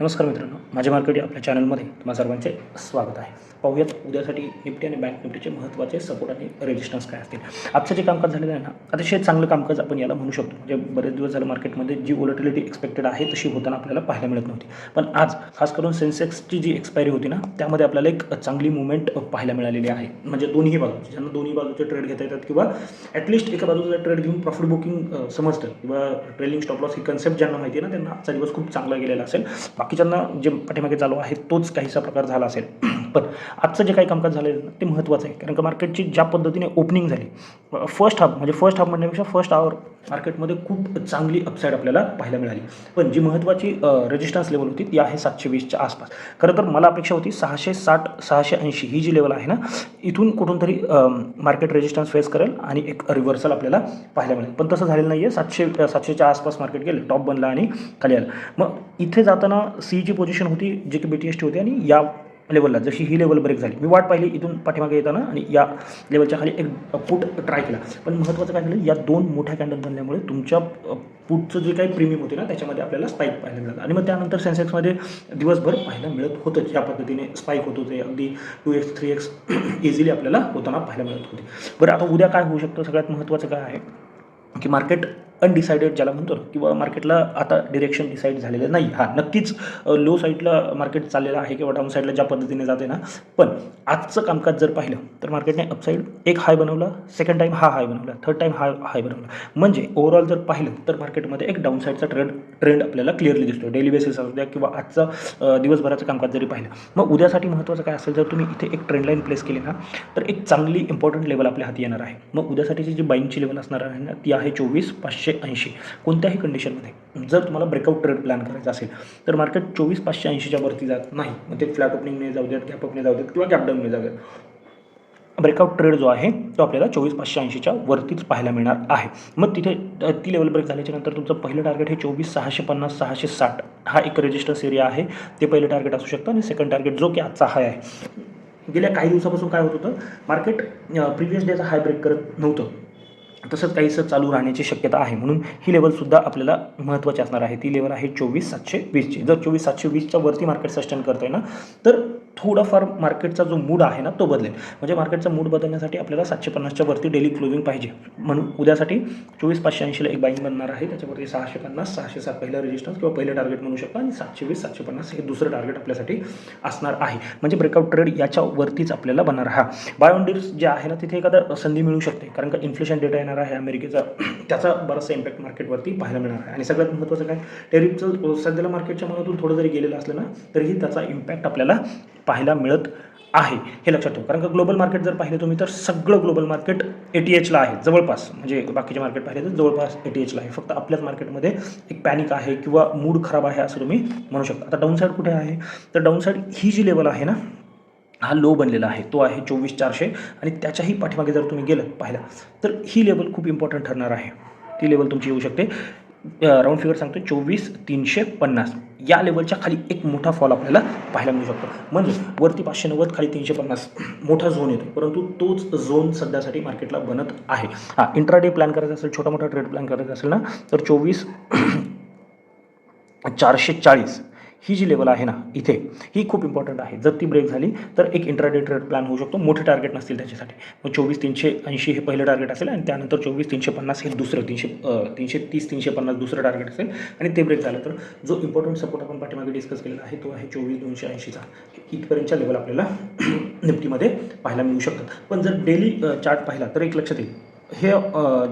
नमस्कार मित्रांनो माझ्या मार्केट आपल्या चॅनलमध्ये तुम्हा सर्वांचे स्वागत आहे. पाहूयात उद्यासाठी निफ्टी आणि बँक निफ्टीचे महत्त्वाचे सपोर्ट आणि रेजिस्टन्स काय असतील. आजचं जे कामकाज झालेलं आहे ना अतिशय चांगलं कामकाज आपण याला म्हणू शकतो. म्हणजे बरेच दिवस झालं मार्केटमध्ये जी वोलटिलिटी एक्सपेक्टेड आहे तशी होताना आपल्याला पाहायला मिळत नव्हती. पण आज खास करून सेन्सेक्सची जी एक्सपायरी होती ना त्यामध्ये आपल्याला एक चांगली मुवमेंट पाहायला मिळालेली आहे. म्हणजे दोन्ही बाजूची ज्यांना दोन्ही बाजूचे ट्रेड घेता येतात किंवा ॲटलिस्ट एका बाजूचा ट्रेड घेऊन प्रॉफिट बुकिंग समजतं किंवा ट्रेलिंग स्टॉप लॉस ही कन्सेप्ट ज्यांना माहिती आहे ना त्यांना आजचा दिवस खूप चांगला गेलेला असेल. बाकीच्यांना जे पाठीमागे चालू आहे तोच काहीसा प्रकार झाला असेल. पण आजचं जे काही कामकाज झालेलं ना ते महत्त्वाचं आहे. कारण का मार्केटची ज्या पद्धतीने ओपनिंग झाली फर्स्ट हाफ म्हणजे फर्स्ट हाफ म्हणण्यापेक्षा फर्स्ट आवर मार्केटमध्ये खूप चांगली अपसाईड आपल्याला पाहायला मिळाली. पण जी महत्त्वाची रेजिस्टन्स लेवल होती ती आहे सातशे वीसच्या आसपास. खरं तर मला अपेक्षा होती सहाशे साठ सहाशे ऐंशी ही जी लेवल आहे ना इथून कुठून तरी मार्केट रेजिस्टन्स फेस करेल आणि एक रिव्हर्सल आपल्याला पाहायला मिळेल. पण तसं झालेलं नाही आहे सातशे सातशेच्या आसपास मार्केट गेलं टॉप बनला आणि खाली आलं. मग इथे जाताना सीची पोझिशन होती जे की बी टी एस टी होती आणि या लेवलला जशी ही लेवल ब्रेक झाली. मी वाट पाहिली इथून पाठीमागे येताना आणि या लेवलच्या खाली एक फूट ट्राय केला. पण महत्त्वाचं काय झालं? या दोन मोठ्या कॅन्डल बनल्यामुळे तुमच्या पुटचं जे काही प्रीमियम होते ना त्याच्यामध्ये आपल्याला स्पाईक पाहायला मिळालं. आणि मग त्यानंतर सेन्सेक्समध्ये दिवसभर पाहायला मिळत होतं ज्या पद्धतीने स्पाईक होत होते. अगदी two X three X easily आपल्याला होताना पाहायला मिळत होते. बरं आता उद्या काय होऊ शकतं? सगळ्यात महत्त्वाचं काय आहे? की मार्केट अनडिसायडेड ज्याला म्हणतो ना किंवा मार्केटला आता डिरेक्शन डिसाईड झालेलं नाही. हा नक्कीच लो साईडला मार्केट चाललेलं आहे किंवा डाऊन साईडला ज्या पद्धतीने जाते ना. पण आजचं कामकाज जर पाहिलं तर मार्केटने अपसाईड एक हाय बनवला सेकंड टाईम हा हाय बनवला थर्ड टाईम हा हाय बनवला. म्हणजे ओव्हरऑल जर पाहिलं तर मार्केटमध्ये एक डाऊनसाईडचा ट्रेंड ट्रेंड आपल्याला क्लिअरली दिसतो डेली बेसिस असू द्या किंवा आजचा दिवसभराचं कामकाज जरी पाहिलं मग उद्यासाठी महत्त्वाचं काय असेल जर तुम्ही इथे एक ट्रेंडलाईन प्लेस केली ना तर एक चांगली इम्पॉर्टंट लेवल आपल्या हाती येणार आहे. मग उद्यासाठीची जी बाईंगची लेवल असणार आहे ना ती आहे चोवीस पाचशे ऐंशी. कोणत्याही कंडिशनमध्ये जर तुम्हाला ब्रेकआउट ट्रेड प्लॅन करायचा असेल तर मार्केट चोवीस पाचशे ऐंशीच्या वरती जात नाही. मग ते फ्लॅट ओपनिंगने जाऊ देत गॅप ओपनिंग जाऊ देत किंवा गॅप डाऊनने जाऊ देत. ब्रेकआउट ट्रेड जो आहे तो आपल्याला चोवीस पाचशे ऐंशीच्या वरतीच पाहायला मिळणार आहे. मग तिथे ती लेवल ब्रेक झाल्याच्यानंतर तुमचं पहिलं टार्गेट हे चोवीस सहाशे पन्नास सहाशे साठ. हा एक रेजिस्टन्स एरिया आहे. ते पहिलं टार्गेट असू शकतं आणि सेकंड टार्गेट जो की आजचा हाय आहे. गेल्या काही दिवसापासून काय होत होतं? मार्केट प्रिव्हियस डेचा हाय ब्रेक करत नव्हतं. तसंच काहीसं चालू राहण्याची शक्यता आहे. म्हणून ही लेवलसुद्धा आपल्याला महत्त्वाची असणार आहे. ती लेवल आहे चोवीस सातशे वीसची. जर चोवीस सातशे वीसच्या वरती मार्केट सस्टेन करतोय ना तर थोडाफार मार्केटचा जो मूड आहे ना तो बदलेल. म्हणजे मार्केटचा मूड बदलण्यासाठी आपल्याला सातशे पन्नासच्या वरती डेली क्लोजिंग पाहिजे. म्हणून उद्यासाठी चोवीस पाचशे ऐंशीला एक बाईंग बनणार आहे. त्याच्यावरती सहाशे पन्नास सहाशे सात पहिलं रेजिस्टन्स किंवा पहिलं टार्गेट म्हणू शकता. आणि सातशे वीस सातशे पन्नास हे दुसरं टार्गेट आपल्यासाठी असणार आहे. म्हणजे ब्रेकआउट ट्रेड याच्यावरतीच आपल्याला बनणार हा. बाय ऑन जे आहे ना तिथे एखादा संधी मिळू शकते. कारण का इन्फ्लेशन डेटा येणार आहे अमेरिकेचा. त्याचा बराचसा इम्पॅक्ट मार्केटवरती पाहायला मिळणार आहे. आणि सगळ्यात महत्त्वाचं काय? टेरिफचं सध्याला मार्केटच्या मनातून थोडं जरी गेलेलं असलं ना तरीही त्याचा इम्पॅक्ट आपल्याला पाहायला मिळत आहे. हे लक्षात ठेवा. कारण का ग्लोबल मार्केट जर पाहिलं तुम्ही तर सगळं ग्लोबल मार्केट ए टी एचला आहे. जवळपास म्हणजे बाकीचे मार्केट पाहिले तर जवळपास ए टी एचला आहे. फक्त आपल्याच मार्केटमध्ये एक पॅनिक आहे किंवा मूड खराब आहे असं तुम्ही म्हणू शकता. आता डाऊनसाईड कुठे आहे? तर डाऊनसाईड ही जी लेवल आहे ना हा लो बनलेला आहे. तो आहे चोवीस चारशे आणि त्याच्याही पाठीमागे जर तुम्ही गेलं पाहिलं तर ही लेवल खूप इम्पॉर्टंट ठरणार आहे. ती लेवल तुमची येऊ शकते. राऊंड फिगर सांगतो चोवीस तीनशे पन्नास. या लेवलच्या खाली एक मोठा फॉल आपल्याला पाहायला मिळू शकतो. म्हणजे वरती पाचशे नव्वद खाली तीनशे पन्नास मोठा झोन येतो. परंतु तोच झोन सध्यासाठी मार्केटला बनत आहे. हा इंट्राडे प्लॅन करायचा असेल छोटा मोठा ट्रेड प्लॅन करायचा असेल ना तर चोवीस चारशे चाळीस ही जी लेवल आहे ना इथे ही खूप इम्पॉर्टंट आहे. जर ती ब्रेक झाली तर एक इंट्राडे ट्रेड प्लॅन होऊ शकतो. मोठे टार्गेट नसतील त्याच्यासाठी. मग चोवीस तीनशे ऐंशी हे पहिलं टार्गेट असेल आणि त्यानंतर चोवीस तीनशे पन्नास हे दुसरं तीनशे तीनशे तीस तीनशे पन्नास दुसरं टार्गेट असेल आणि ते ब्रेक झालं तर जो इम्पॉर्टंट सपोर्ट आपण पाठीमागे डिस्कस केलेला आहे तो आहे चोवीस दोनशे ऐंशीचा. इथपर्यंतच्या लेवल आपल्याला निफ्टीमध्ये पाहायला मिळू शकतात. पण जर डेली चार्ट पाहिला तर एक लक्षात येईल. हे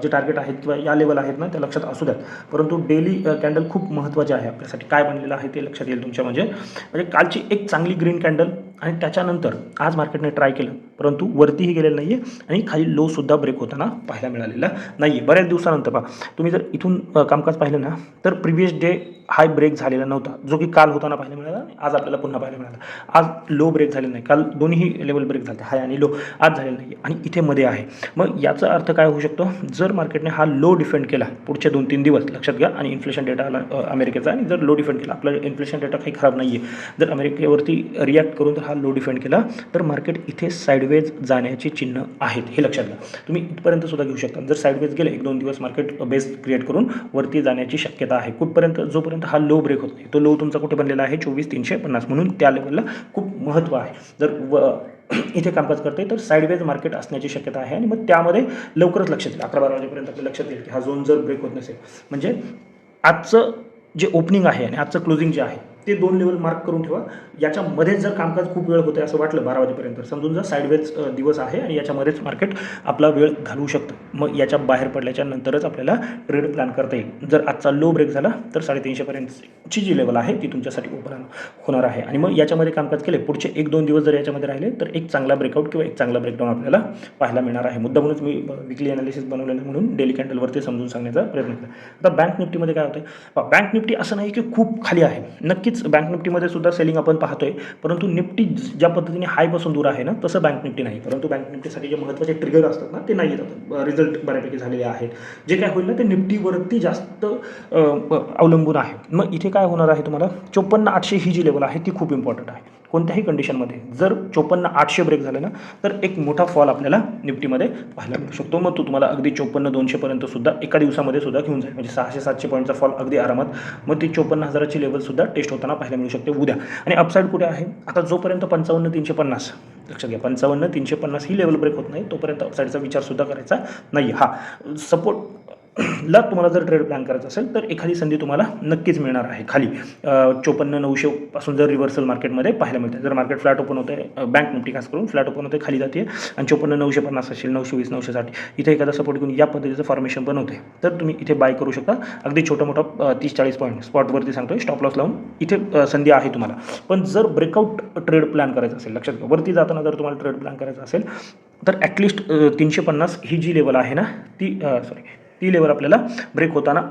जे टार्गेट आहेत किंवा या लेवल आहेत ना त्या लक्षात असू द्यात. परंतु डेली कॅन्डल खूप महत्त्वाचे आहे आपल्यासाठी. काय बनलेलं आहे ते लक्षात येईल तुमच्या म्हणजे म्हणजे कालची एक चांगली ग्रीन कॅन्डल आणि त्याच्यानंतर आज मार्केटने ट्राय केलं परंतु वरतीही गेलेलं नाही आहे आणि खाली लोसुद्धा ब्रेक होताना पाहायला मिळालेला नाही आहे बऱ्याच दिवसानंतर पहा तुम्ही जर इथून कामकाज पाहिलं ना तर प्रिव्हियस डे हाय ब्रेक झालेला नव्हता जो की काल होताना पाहायला मिळाला आज आपल्याला पुन्हा पाहायला मिळाला. आज लो ब्रेक झालेला नाही. काल दोन्ही लेवल ब्रेक झाले हाय आणि लो आज झालेला नाही आणि इथे मध्ये आहे. मग याचा अर्थ काय होऊ शकतो? जर मार्केटने हा लो डिफेंड केला पुढचे दोन तीन दिवस लक्षात घ्या आणि इन्फ्लेशन डेटा आला अमेरिकेचा आणि जर लो डिफेंड केला आपला इन्फ्लेशन डेटा काही खराब नाही आहे जर अमेरिकेवरती रिॲक्ट करून हा लो डिफेंड केला तर मार्केट इथे साईडवेज जाण्याची चिन्ह आहेत हे लक्षात घ्या. तुम्ही इथपर्यंत सुद्धा घेऊ शकता. जर साईडवेज गेले एक दोन दिवस मार्केट बेस क्रिएट करून वरती जाण्याची शक्यता आहे. कुठपर्यंत जोपर्यंत हा लो ब्रेक होत नाही. तो लो तुमचा कुठे बनलेला आहे? चोवीस तीनशे पन्नास. म्हणून त्या लेवलला खूप महत्त्व आहे. जर व इथे कामकाज करते तर साईडवेज मार्केट असण्याची शक्यता आहे. आणि मग त्यामध्ये लवकरच लक्षात येईल अकरा बारा वाजेपर्यंत आपल्या लक्षात येईल की हा झोन जर ब्रेक होत नसेल. म्हणजे आजचं जे ओपनिंग आहे आणि आजचं क्लोजिंग जे आहे ते दोन लेवल मार्क करून ठेवा. याच्यामध्येच जर कामकाज खूप वेळ होतं असं वाटलं बारा वाजेपर्यंत समजून जर साईडवेज दिवस आहे आणि याच्यामध्येच मार्केट आपला वेळ घालवू शकतं. मग याच्या बाहेर पडल्याच्या नंतरच आपल्याला ट्रेड प्लॅन करता येईल. जर आजचा लो ब्रेक झाला तर साडेतीनशेपर्यंतची जी लेवल आहे ती तुमच्यासाठी ओपन होणार आहे. आणि मग याच्यामध्ये कामकाज केले पुढचे एक दोन दिवस जर याच्यामध्ये राहिले तर एक चांगला ब्रेकआउट किंवा एक चांगला ब्रेकडाऊन आपल्याला पाहायला मिळणार आहे. मुद्दा म्हणून मी विकली अनालिसिस बनवलेलं आहे म्हणून डेली कॅन्डलवरती समजून सांगण्याचा प्रयत्न केला. आता बँक निफ्टीमध्ये काय होतं बँक निफ्टी असं नाही की खूप खाली आहे. नक्कीच बँक निफ्टीमध्ये सुद्धा सेलिंग आपण पाहतोय. परंतु निफ्टी ज्या पद्धतीने हायपासून दूर आहे ना तसं बँक निफ्टी नाही. परंतु बँक निफ्टीसाठी जे महत्त्वाचे ट्रिगर असतात ना ते नाही येतात रिझल्ट बऱ्यापैकी झालेले आहेत. जे काय होईल ना ते निफ्टीवरती जास्त अवलंबून आहे. मग इथे काय होणार आहे तुम्हाला? चोपन्न आठशे ही जी लेवल आहे ती खूप इम्पॉर्टंट आहे. कोणत्याही कंडिशनमध्ये जर चोपन्न आठशे ब्रेक झाले ना तर एक मोठा फॉल आपल्याला निफ्टीमध्ये पाहायला मिळू शकतो. मग तो तुम्हाला अगदी चोपन्न दोनशेपर्यंत सुद्धा एका दिवसामध्ये सुद्धा घेऊन जाईल. म्हणजे सहाशे सातशे पॉईंटचा फॉल अगदी आरामात. मग ती चोपन्न हजाराची लेवलसुद्धा टेस्ट होताना पाहायला मिळू शकते. उद्या. आणि अपसाईड कुठे आहे? आता जोपर्यंत पंचावन्न तीनशे पन्नास. लक्षात घ्या. पंचावन्न तीनशे पन्नास ही लेवल ब्रेक होत नाही. तोपर्यंत अपसाईडचा विचारसुद्धा करायचा नाही हा. सपोर्ट ला तुम्हाला जर ट्रेड प्लॅन करायचा असेल तर एखादी संधी तुम्हाला नक्कीच मिळणार आहे. खाली चोपन्न नऊशे पासून जर रिव्हर्सल मार्केटमध्ये पाहायला मिळते जर मार्केट फ्लॅट ओपन होते बँक निफ्टी खास करून फ्लॅट ओपन होते खाली जाते आणि चोपन्न नऊशे पन्नास असेल नऊशे वीस नऊशे साठ इथे एखादा सपोर्ट घेऊन या पद्धतीचं फॉर्मेशन बनवते तर तुम्ही इथे बाय करू शकता. अगदी छोटा मोठा तीस चाळीस पॉईंट स्पॉटवरती सांगतोय स्टॉप लॉस लावून इथे संधी आहे तुम्हाला. पण जर ब्रेकआउट ट्रेड प्लॅन करायचा असेल लक्षात घ्या वरती जाताना जर तुम्हाला ट्रेड प्लॅन करायचा असेल तर ॲटलिस्ट तीनशे पन्नास ही जी लेवल आहे ना ती सॉरी ती लेवल आपल्याला ब्रेक होताना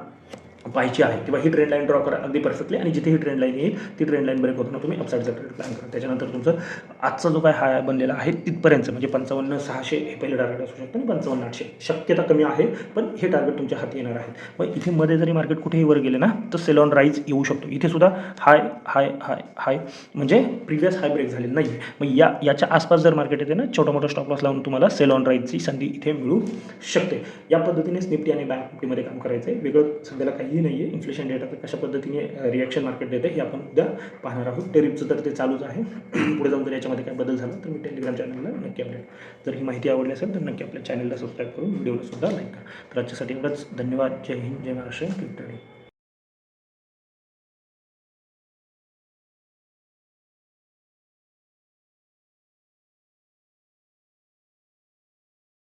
पाहिजे आहे. किंवा ही ट्रेंड लाईन ड्रॉ करा. अगदी परफेक्टली आणि जिथे ही ट्रेंड लाईन येईल ती ट्रेंड लाईन ब्रेक होताना तुम्ही अपसाईडचा ट्रेड प्लॅन करा. त्याच्यानंतर तुमचं आजचा जो काय हाय बनलेला आहे तिथपर्यंत. म्हणजे पंचावन्न सहाशे हे पहिले टार्गेट असू शकतं आणि पंचावन्न आठशे. शक्यता कमी आहे पण हे टार्गेट तुमच्या हाती येणार आहेत. मग इथे मध्ये जरी मार्केट कुठेही वर गेले ना तर सेल ऑन राईज येऊ शकतो. इथे सुद्धा हाय हाय हाय हाय म्हणजे प्रिव्हियस हाय ब्रेक झालेलं नाही मग या याच्या आसपास जर मार्केट येते ना छोटा मोठा स्टॉप लॉस लावून तुम्हाला सेल ऑन राईजची संधी इथे मिळू शकते. या पद्धतीनेच निफ्टी आणि बँक निफ्टीमध्ये काम करायचं आहे वेगळं सध्याला काही काहीही नाही आहे इन्फ्लेशन डेटा तर कशा पद्धतीने रिॲक्शन मार्केट देते हे आपण उद्या पाहणार आहोत. टेरिफचं तर ते चालूच आहे. पुढे जाऊन जर याच्यामध्ये काय बदल झाला तर मी टेलिग्राम चॅनलला नक्की अपडेट जर ही माहिती आवडली असेल तर नक्की आपल्या चॅनलला सबस्क्राईब करून व्हिडिओला सुद्धा लाईक करा. तर आजच्यासाठी एवढंच. धन्यवाद. जय हिंद. जय महाराष्ट्र. क्रिकेट